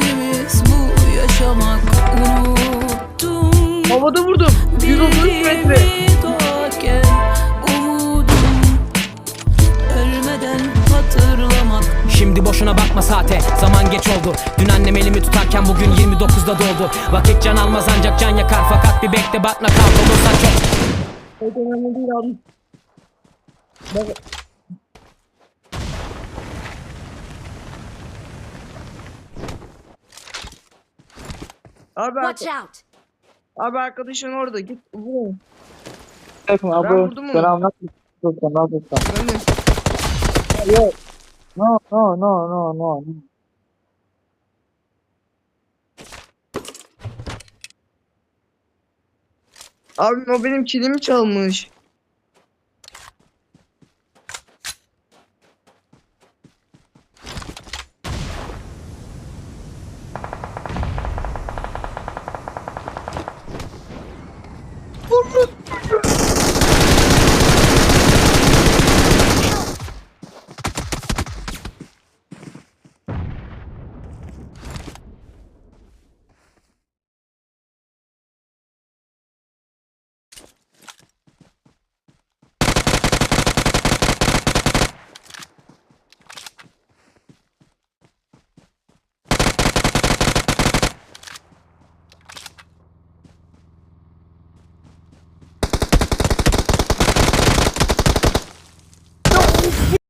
İşimiz bu yaşamak unuttum Havada vurdum. 133 metre. Bildiğimi doğarken umudum Ölmeden hatırlamak Şimdi boşuna bakma saate Zaman geç oldu Dün annem elimi tutarken bugün 29'da doldu Vakit can almaz ancak can yakar Fakat bir bekle bak nakavt olursa çok Evet önemli değil abi. Bak. Abi, Watch out! abi arkadaşın orada git vur. Bakın abi vurdum onu. sen anlat. Sen anlat. Ben de. Yok. No no no no no. Abi o benim kilimi çalmış.